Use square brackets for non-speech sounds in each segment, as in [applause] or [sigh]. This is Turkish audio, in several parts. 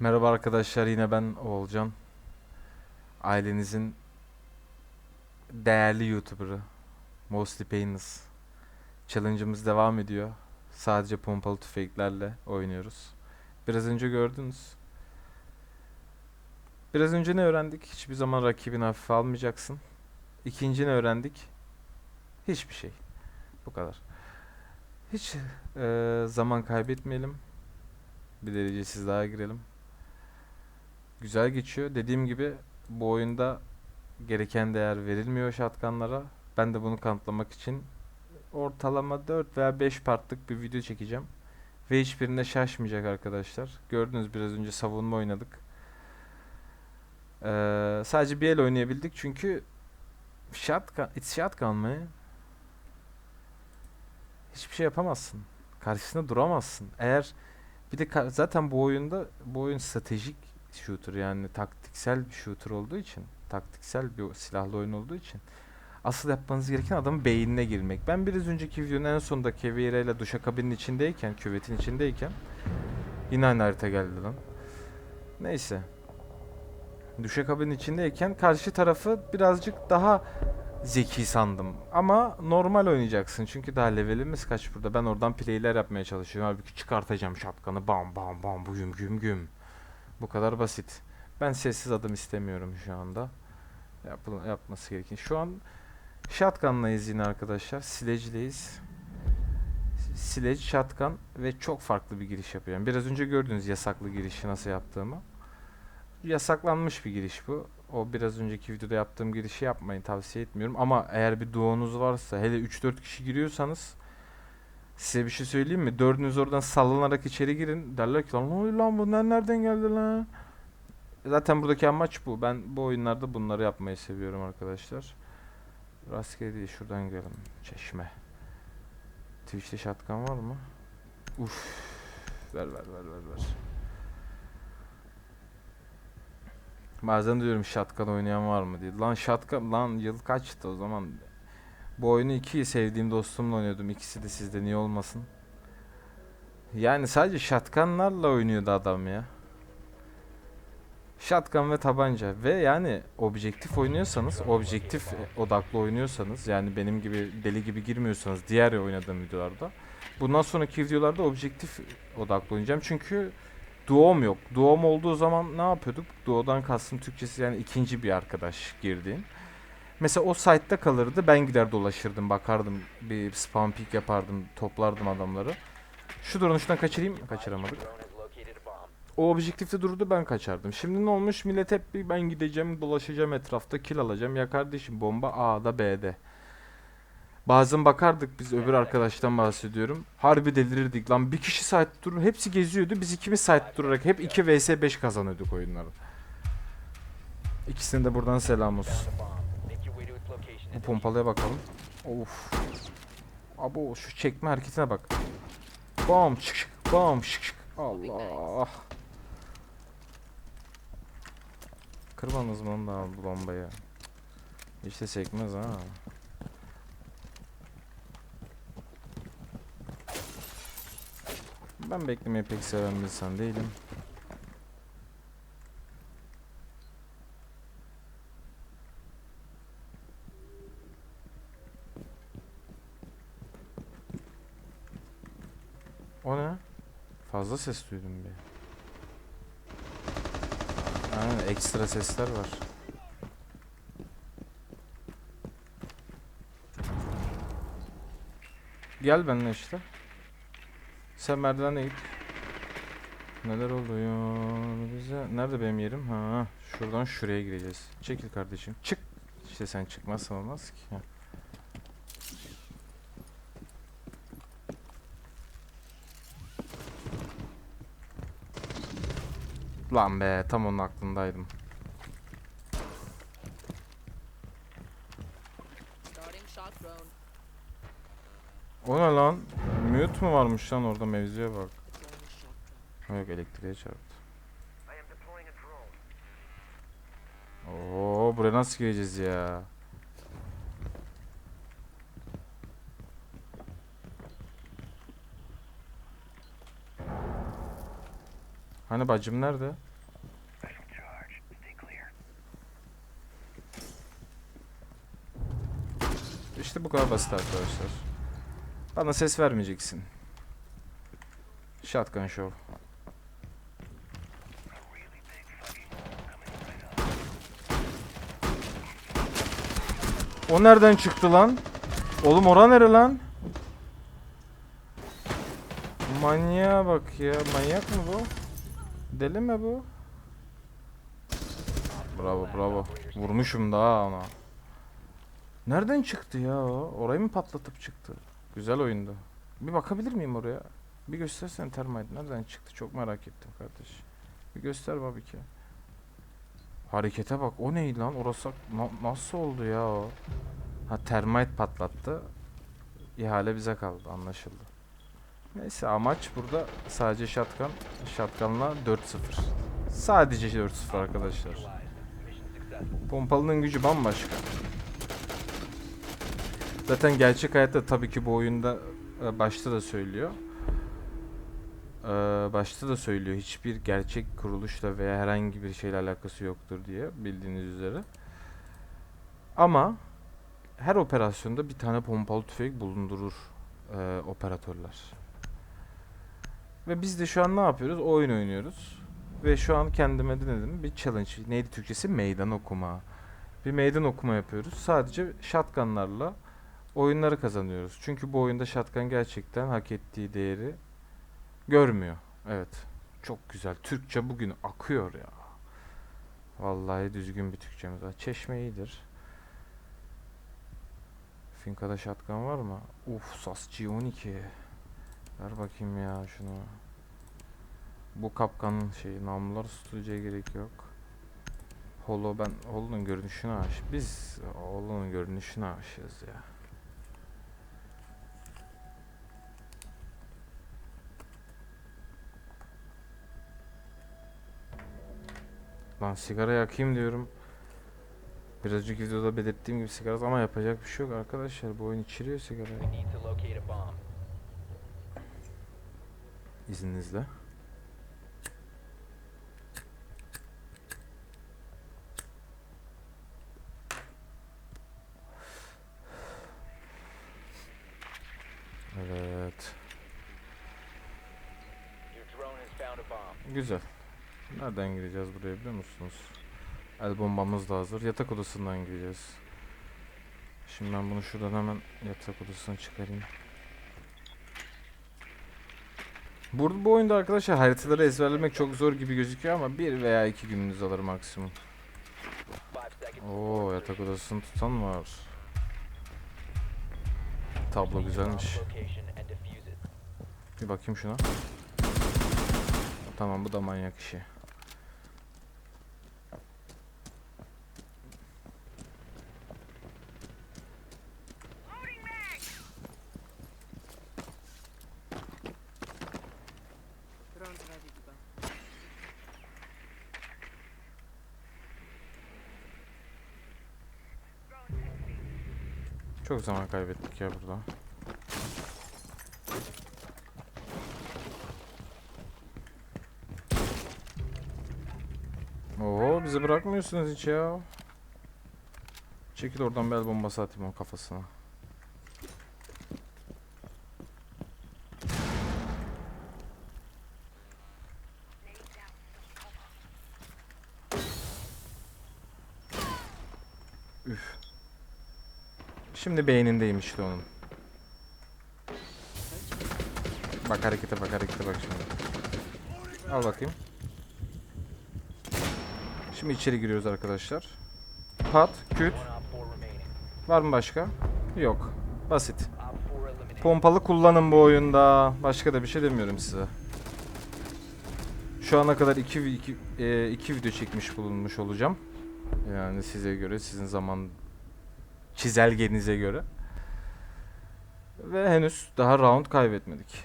Merhaba arkadaşlar yine ben Oğulcan. Ailenizin değerli YouTuber'ı Mostly Painless. Challenge'ımız devam ediyor. Sadece pompalı tüfeklerle oynuyoruz. Biraz önce gördünüz. Biraz önce ne öğrendik? Hiçbir zaman rakibini hafife almayacaksın. İkinci ne öğrendik? Hiçbir şey. Bu kadar. Hiç eee, zaman kaybetmeyelim. Bir derecesiz daha girelim. Güzel geçiyor. Dediğim gibi bu oyunda gereken değer verilmiyor şatkanlara. Ben de bunu kanıtlamak için ortalama 4 veya 5 partlık bir video çekeceğim. Ve hiçbirinde şaşmayacak arkadaşlar. Gördünüz biraz önce savunma oynadık. Ee, sadece bir el oynayabildik çünkü shotgun, it's shotgun mı? Hiçbir şey yapamazsın. Karşısında duramazsın. Eğer bir de zaten bu oyunda bu oyun stratejik shooter yani taktiksel bir shooter olduğu için taktiksel bir silahlı oyun olduğu için asıl yapmanız gereken adamın beynine girmek. Ben biraz önceki videonun en sonunda Kevira ile duşakabinin içindeyken, küvetin içindeyken yine aynı harita geldi lan. Neyse. Duşakabinin içindeyken karşı tarafı birazcık daha zeki sandım. Ama normal oynayacaksın çünkü daha levelimiz kaç burada. Ben oradan playler yapmaya çalışıyorum. Halbuki çıkartacağım şapkanı bam bam bam buyum güm güm. Bu kadar basit. Ben sessiz adım istemiyorum şu anda. Yapıl yapması gereken. Şu an shotgun'layız yine arkadaşlar. Sileci'deyiz. Sileci, shotgun ve çok farklı bir giriş yapıyorum. Biraz önce gördünüz yasaklı girişi nasıl yaptığımı. Yasaklanmış bir giriş bu. O biraz önceki videoda yaptığım girişi yapmayın tavsiye etmiyorum. Ama eğer bir duonuz varsa hele 3-4 kişi giriyorsanız Size bir şey söyleyeyim mi? Dördünüz oradan sallanarak içeri girin. Derler ki lan ne oluyor lan bunlar nereden geldi lan? Zaten buradaki amaç bu. Ben bu oyunlarda bunları yapmayı seviyorum arkadaşlar. Rastgele değil şuradan girelim. Çeşme. Twitch'te shotgun var mı? Uf. Ver ver ver ver ver. Bazen diyorum shotgun oynayan var mı diye. Lan shotgun lan yıl kaçtı o zaman? Bu oyunu iki sevdiğim dostumla oynuyordum. İkisi de sizde niye olmasın? Yani sadece shotgunlarla oynuyordu adam ya. Shotgun ve tabanca ve yani objektif oynuyorsanız, objektif odaklı oynuyorsanız yani benim gibi deli gibi girmiyorsanız diğer oynadığım videolarda bundan sonraki videolarda objektif odaklı oynayacağım çünkü duom yok. Duom olduğu zaman ne yapıyorduk? Duo'dan kastım Türkçesi yani ikinci bir arkadaş girdiğin. Mesela o site'da kalırdı. Ben gider dolaşırdım, bakardım. Bir spam peek yapardım, toplardım adamları. Şu şuradan kaçırayım. Kaçıramadık. O objektifte dururdu ben kaçardım. Şimdi ne olmuş? Millet hep bir ben gideceğim, dolaşacağım etrafta, kill alacağım. Ya kardeşim bomba A'da B'de. Bazen bakardık biz öbür arkadaştan bahsediyorum. Harbi delirirdik lan. Bir kişi site durur. Hepsi geziyordu. Biz ikimiz site durarak hep 2 vs 5 kazanıyorduk oyunları. İkisine de buradan selam olsun. Bu pompalıya bakalım. Of. Abo şu çekme hareketine bak. Bam çık çık bam şık şık. Allah. Kırmanız mı da bu bombayı? İşte sekmez ha. Ben beklemeyi pek seven bir insan değilim. O ne? Fazla ses duydum bir. Aynen ekstra sesler var. Gel benimle işte. Sen merdivene git. Neler oluyor bize? Nerede benim yerim? Ha, şuradan şuraya gireceğiz. Çekil kardeşim. Çık. İşte sen çıkmazsan olmaz ki. Heh. Lan be tam onun aklındaydım. O ne lan? Mute mu varmış lan orada mevzuya bak. Yok elektriğe çarptı. Oo buraya nasıl gireceğiz ya? Hani bacım nerede? İşte bu kadar basit arkadaşlar. Bana ses vermeyeceksin. Shotgun show. O nereden çıktı lan? Oğlum ora nere lan? Manyağa bak ya. Manyak mı bu? Deli mi bu? Bravo bravo. Vurmuşum daha ona. Nereden çıktı ya o? Orayı mı patlatıp çıktı? Güzel oyundu. Bir bakabilir miyim oraya? Bir göstersen termite nereden çıktı? Çok merak ettim kardeş. Bir göster Babike. Harekete bak. O neydi lan? Orası na- nasıl oldu ya o? Ha termite patlattı. İhale bize kaldı. Anlaşıldı. Neyse amaç burada sadece shotgun. Shotgun'la 4-0. Sadece 4-0 arkadaşlar. Pompalının gücü bambaşka. Zaten gerçek hayatta tabii ki bu oyunda e, başta da söylüyor. E, başta da söylüyor hiçbir gerçek kuruluşla veya herhangi bir şeyle alakası yoktur diye bildiğiniz üzere. Ama her operasyonda bir tane pompalı tüfek bulundurur e, operatörler. Ve biz de şu an ne yapıyoruz? Oyun oynuyoruz. Ve şu an kendime denedim bir challenge. Neydi Türkçesi? Meydan okuma. Bir meydan okuma yapıyoruz. Sadece shotgunlarla oyunları kazanıyoruz. Çünkü bu oyunda shotgun gerçekten hak ettiği değeri görmüyor. Evet. Çok güzel. Türkçe bugün akıyor ya. Vallahi düzgün bir Türkçemiz var. Çeşme iyidir. Finka'da shotgun var mı? Uf SAS G12. Ver bakayım ya şunu. Bu kapkanın şeyi namlular tutulacağı gerek yok. Holo ben Holo'nun görünüşüne aşık. Biz Holo'nun görünüşüne aşığız ya. Lan sigara yakayım diyorum. Birazcık videoda belirttiğim gibi sigara ama yapacak bir şey yok arkadaşlar. Bu oyun içiriyor sigarayı. İzninizle. Evet. Güzel. Nereden gireceğiz buraya biliyor musunuz? El bombamız da hazır. Yatak odasından gireceğiz. Şimdi ben bunu şuradan hemen yatak odasına çıkarayım. Burada bu oyunda arkadaşlar haritaları ezberlemek çok zor gibi gözüküyor ama bir veya iki gününüz alır maksimum. Oo yatak odasını tutan var. Tablo güzelmiş. Bir bakayım şuna. Tamam bu da manyak işi. Çok zaman kaybettik ya burada. Oo bizi bırakmıyorsunuz hiç ya. Çekil oradan bir el bombası atayım o kafasına. Şimdi beynindeyim işte onun. Bak harekete bak harekete bak şimdi. Al bakayım. Şimdi içeri giriyoruz arkadaşlar. Pat, küt. One op 4 remaining. Var mı başka? Yok. Basit. Op 4 eliminated. Pompalı kullanın bu oyunda. Başka da bir şey demiyorum size. Şu ana kadar iki, iki, e, iki video çekmiş bulunmuş olacağım. Yani size göre, sizin zaman çizelgenize göre. Ve henüz daha round kaybetmedik.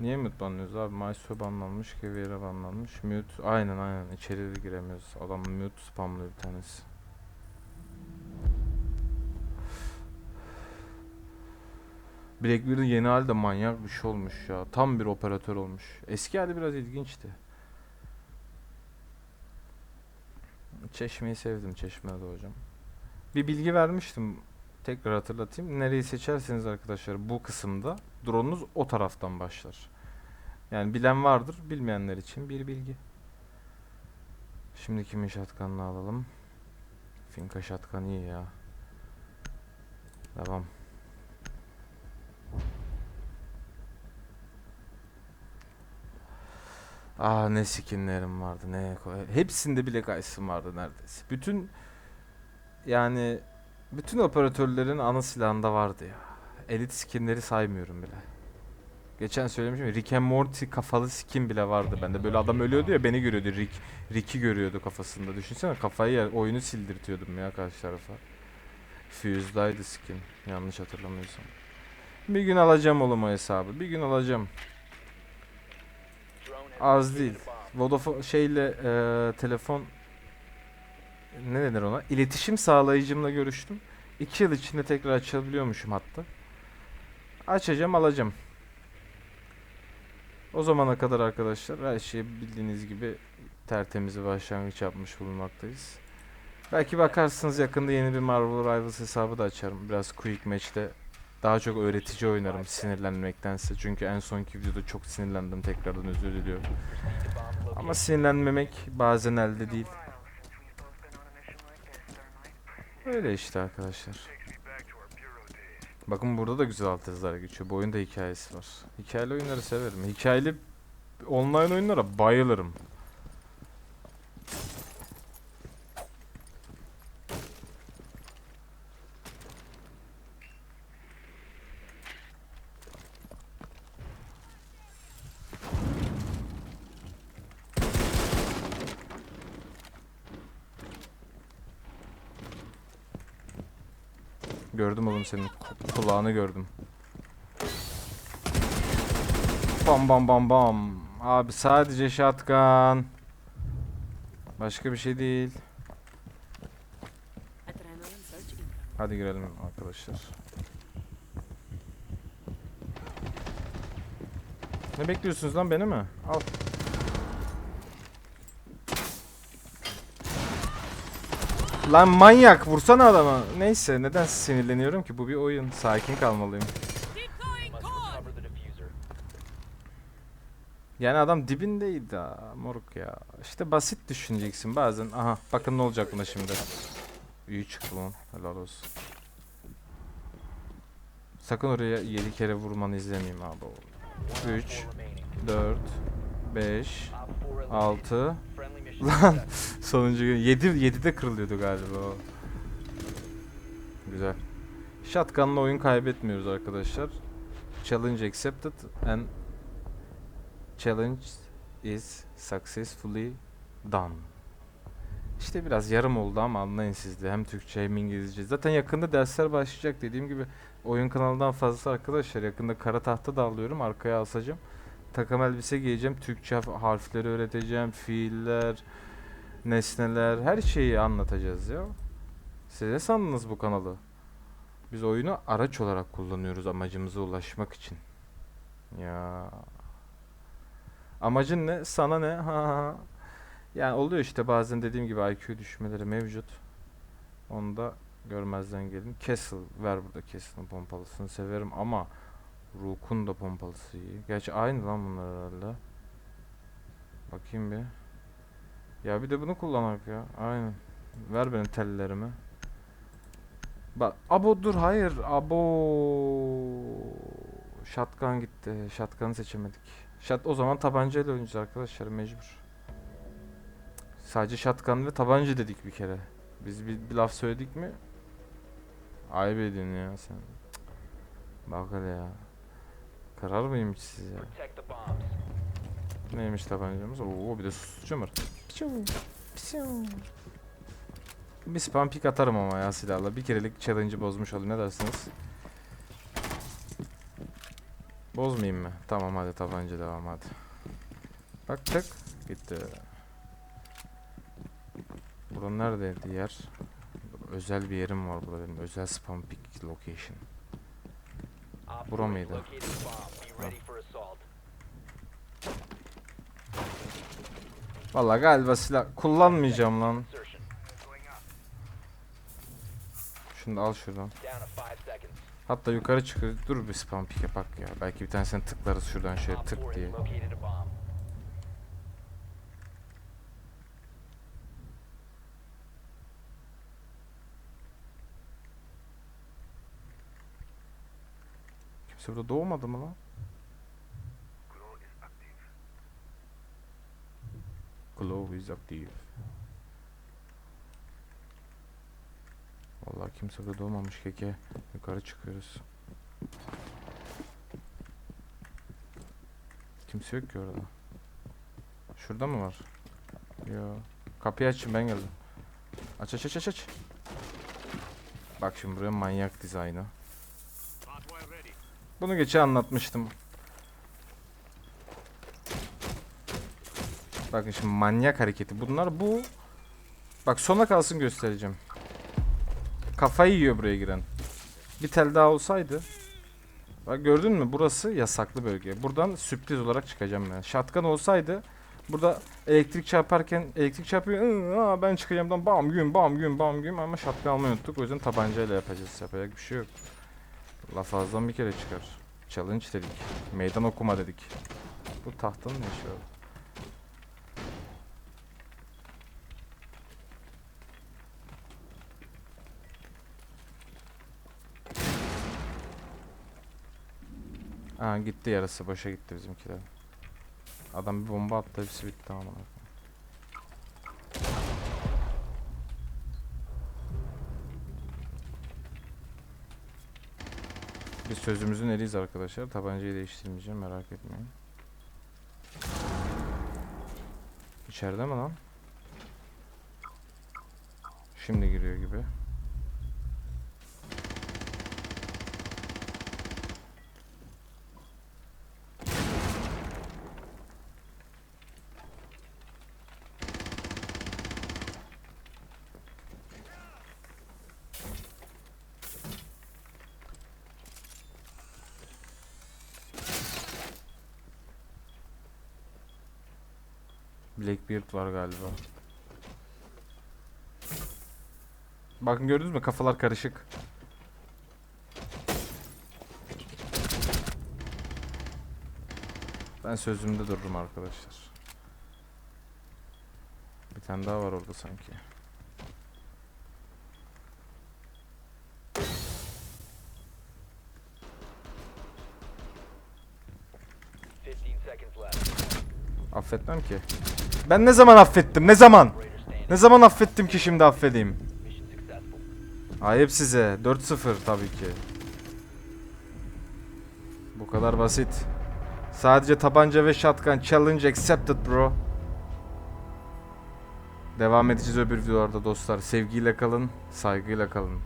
Niye mute banlıyoruz abi? Maestro banlanmış, Keviera banlanmış. Mute, aynen aynen içeri de giremiyoruz. Adam mute spamlıyor bir tanesi. Blackbeard'in yeni hali de manyak bir şey olmuş ya. Tam bir operatör olmuş. Eski hali biraz ilginçti. Çeşmeyi sevdim Çeşme'de hocam. Bir bilgi vermiştim Tekrar hatırlatayım. Nereyi seçerseniz arkadaşlar bu kısımda drone'unuz o taraftan başlar. Yani bilen vardır, bilmeyenler için bir bilgi. Şimdi kimin şatkanını alalım? Finka şatkan iyi ya. Devam. Aa ne skinlerim vardı ne hepsinde bile Ice'ım vardı neredeyse. Bütün yani bütün operatörlerin ana silahında vardı ya. Elit skinleri saymıyorum bile. Geçen söylemişim Rick and Morty kafalı skin bile vardı bende. Böyle adam ölüyordu ya beni görüyordu. Rick, Rick'i görüyordu kafasında. Düşünsene kafayı yer, oyunu sildirtiyordum ya karşı tarafa. Fuse'daydı skin. Yanlış hatırlamıyorsam. Bir gün alacağım oğlum o hesabı. Bir gün alacağım. Az değil. Vodafone şeyle eee, telefon ne denir ona? İletişim sağlayıcımla görüştüm. İki yıl içinde tekrar açabiliyormuşum hatta. Açacağım alacağım. O zamana kadar arkadaşlar her şey bildiğiniz gibi tertemiz bir başlangıç yapmış bulunmaktayız. Belki bakarsınız yakında yeni bir Marvel Rivals hesabı da açarım. Biraz Quick Match'te daha çok öğretici oynarım sinirlenmektense. Çünkü en sonki videoda çok sinirlendim tekrardan özür diliyorum. Ama sinirlenmemek bazen elde değil. Öyle işte arkadaşlar. Bakın burada da güzel alt yazılar geçiyor. Bu oyunda hikayesi var. Hikayeli oyunları severim. Hikayeli online oyunlara bayılırım. Gördüm oğlum senin ku- kulağını gördüm. Bam bam bam bam. Abi sadece shotgun. Başka bir şey değil. Hadi girelim arkadaşlar. Ne bekliyorsunuz lan beni mi? Al. Lan manyak vursana adama. Neyse neden sinirleniyorum ki bu bir oyun. Sakin kalmalıyım. Yani adam dibindeydi moruk ya. İşte basit düşüneceksin bazen. Aha bakın ne olacak buna şimdi. İyi çıktı lan. Helal olsun. Sakın oraya 7 kere vurmanı izlemeyeyim abi. One op 3, four remaining. 4, 5, Op four eliminated. 6. Lan [laughs] sonuncu gün 7 7'de kırılıyordu galiba o. Güzel. Shotgun'la oyun kaybetmiyoruz arkadaşlar. Challenge accepted and challenge is successfully done. İşte biraz yarım oldu ama anlayın siz de. Hem Türkçe hem İngilizce. Zaten yakında dersler başlayacak dediğim gibi. Oyun kanalından fazlası arkadaşlar. Yakında kara tahta da alıyorum. Arkaya asacağım. Takım elbise giyeceğim. Türkçe harf- harfleri öğreteceğim. Fiiller, nesneler, her şeyi anlatacağız ya. Siz ne sandınız bu kanalı? Biz oyunu araç olarak kullanıyoruz amacımıza ulaşmak için. Ya. Amacın ne? Sana ne? Ha, ha. Yani oluyor işte bazen dediğim gibi IQ düşmeleri mevcut. Onu da görmezden gelin. Castle ver burada Castle'ın pompalısını severim ama Rook'un da pompalısı iyi. Gerçi aynı lan bunlar herhalde. Bakayım bir. Ya bir de bunu kullanak ya. Aynen. Ver benim tellerimi. Bak abo dur hayır abo. Shotgun gitti. Shotgun'ı seçemedik. Shot o zaman tabancayla oynayacağız arkadaşlar mecbur. Sadece shotgun ve tabanca dedik bir kere. Biz bir, bir laf söyledik mi? Ayıp ediyorsun ya sen. Bak hele ya. Karar mıyım hiç siz ya? Neymiş tabancamız? Oo bir de susturucu var. Piçu, piçu. Bir spam pick atarım ama ya silahla. Bir kerelik challenge'ı bozmuş olayım ne dersiniz? Bozmayayım mı? Tamam hadi tabanca devam hadi. Bak tık gitti. Buranın neredeydi yer? Özel bir yerim var burada benim. Özel spam pick location. Bura mıydı? located a bomb. Be ready for assault. Vallahi galiba silah kullanmayacağım lan. Insertion. Şimdi al şuradan. Hatta yukarı çıkıyor. Dur bir spam pick yapak ya. Belki bir tanesini tıklarız şuradan şöyle tık 4 diye. Kimse burada doğmadı mı lan? Glow is active. Vallahi kimse burada doğmamış keke. Yukarı çıkıyoruz. Kimse yok ki orada. Şurada mı var? Yo. Kapıyı açın ben geldim. Aç aç aç aç aç. Bak şimdi buraya manyak dizaynı. Bunu geçen anlatmıştım. Bakın şimdi manyak hareketi. Bunlar bu. Bak sona kalsın göstereceğim. Kafayı yiyor buraya giren. Bir tel daha olsaydı. Bak gördün mü? Burası yasaklı bölge. Buradan sürpriz olarak çıkacağım ben. Shotgun olsaydı burada elektrik çarparken elektrik çarpıyor. "Iı, Aa, ben çıkacağımdan bam gün bam gün bam gün ama shotgun almayı unuttuk. O yüzden tabancayla yapacağız. Yapacak bir şey yok. Laf ağızdan bir kere çıkar. Challenge dedik. Meydan okuma dedik. Bu tahtanın ne işi var? Aa gitti yarısı boşa gitti bizimkiler. Adam bir bomba attı hepsi bitti ama. Biz sözümüzün eriyiz arkadaşlar. Tabancayı değiştirmeyeceğim merak etmeyin. İçeride mi lan? Şimdi giriyor gibi. Blackbeard var galiba. Bakın gördünüz mü kafalar karışık. Ben sözümde dururum arkadaşlar. Bir tane daha var orada sanki. Affetmem ki. Ben ne zaman affettim? Ne zaman? Ne zaman affettim ki şimdi affedeyim? Ayıp size. 4-0 tabii ki. Bu kadar basit. Sadece tabanca ve shotgun challenge accepted bro. Devam edeceğiz öbür videolarda dostlar. Sevgiyle kalın, saygıyla kalın.